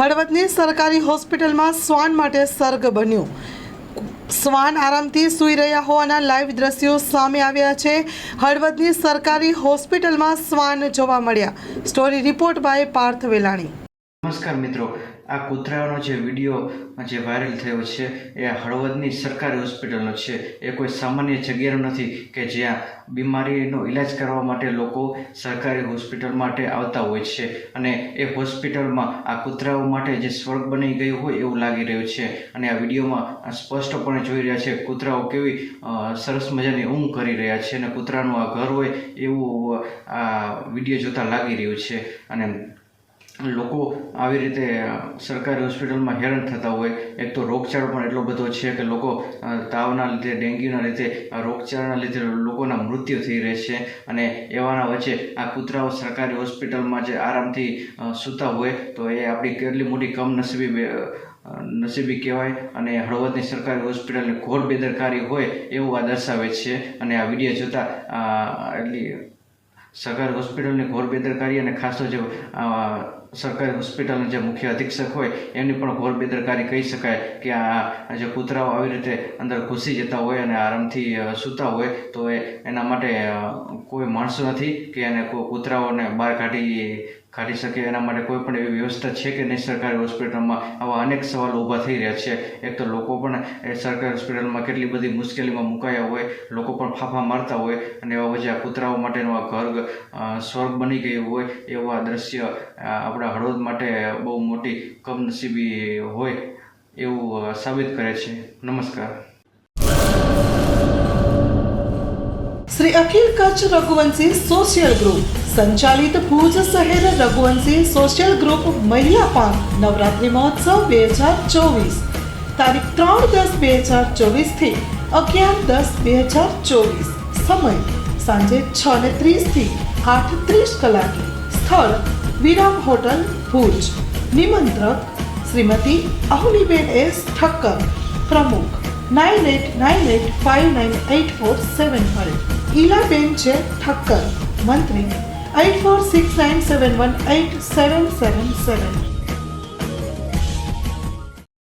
હળવદની સરકારી હોસ્પિટલમાં શ્વાન માટે સર્ગ બન્યો. શ્વાન આરામથી સૂઈ રહ્યા હોવાના લાઈવ દ્રશ્યો સામે આવ્યા છે. હળવદની સરકારી હોસ્પિટલમાં શ્વાન જોવા મળ્યા. Story report by Parth Velani. નમસ્કાર મિત્રો. આ કૂતરાનો જે વીડિયો જે વાયરલ થયો છે, એ હળવદની સરકારી હોસ્પિટલનો છે. એ કોઈ સામાન્ય જગ્યાનો નથી કે જ્યાં બીમારીનો ઈલાજ કરવા માટે લોકો સરકારી હોસ્પિટલ માટે આવતા હોય છે. અને એ હોસ્પિટલમાં આ કૂતરાઓ માટે જે સ્વર્ગ બની ગયું હોય એવું લાગી રહ્યું છે. અને આ વિડીયોમાં સ્પષ્ટપણે જોઈ રહ્યા છે કૂતરાઓ કેવી સરસ મજાની ઊંઘ કરી રહ્યા છે અને કૂતરાનું આ ઘર હોય એવું આ વીડિયો જોતાં લાગી રહ્યું છે. અને લોકો આવી રીતે સરકારી હોસ્પિટલમાં હેરાન થતા હોય. એક તો રોગચાળો પણ એટલો બધો છે કે લોકો તાવના લીધે, ડેન્ગ્યુના લીધે રોગચાળાના લીધે લોકોના મૃત્યુ થઈ રહે છે. અને એવાના વચ્ચે આ કૂતરાઓ સરકારી હોસ્પિટલમાં જે આરામથી સૂતા હોય, તો એ આપણી કેટલી મોટી કમનસીબી નસીબી કહેવાય. અને હળવદની સરકારી હોસ્પિટલની ઘોર બેદરકારી હોય એવું આ દર્શાવે છે. અને આ વીડિયો જોતાં એટલી સરકારી હોસ્પિટલની ઘોર બેદરકારી અને ખાસ તો જે સરકારી હોસ્પિટલના જે મુખ્ય અધિક્ષક હોય એમની પણ ઘોર બેદરકારી કહી શકાય કે આ જે કૂતરાઓ આવી રીતે અંદર ઘૂસી જતા હોય અને આરામથી સૂતા હોય તો એ એના માટે કોઈ માણસો નથી કે એને કૂતરાઓને બહાર કાઢી કાઢી શકે. એના માટે કોઈ પણ એવી વ્યવસ્થા છે કે નહીં સરકારી હોસ્પિટલમાં? આવા અનેક સવાલો ઊભા થઈ રહ્યા છે. એક તો લોકો પણ એ સરકારી હોસ્પિટલમાં કેટલી બધી મુશ્કેલીમાં મુકાયા હોય લોકો પણ ફાફા મારતા હોય અને એવા આ કૂતરાઓ માટેનું આ ઘર સ્વર્ગ બની ગયું હોય એવું દ્રશ્ય અ, આપણા હળવદ માટે બહુ મોટી કમનસીબી હોય એવું સાબિત કરે છે. નમસ્કાર. શ્રી અખિલ કચ્છ રઘુવંશી સોશિયલ ગ્રુપ સંચાલિત ભુજ શહેર રઘુવંશી સોશિયલ ગ્રુપ મહિલા નવરાત્રિ મહોત્સવ બે હજાર ચોવીસ. તારીખ ત્રણ દસ બે હજાર ચોવીસથી અગિયાર દસ બે હજાર ચોવીસ. સમય સાંજે છ ને ત્રીસથી આઠ ત્રીસ કલાકે. સ્થળ विराम हॉटेल भूज. निमंत्रक श्रीमती अहुलीबेन एस ठक्कर. प्रमुख nine eight nine eight five nine eight four seven five. इलाबेनचे Thakkar. मंत्री eight four six nine seven one eight seven seven seven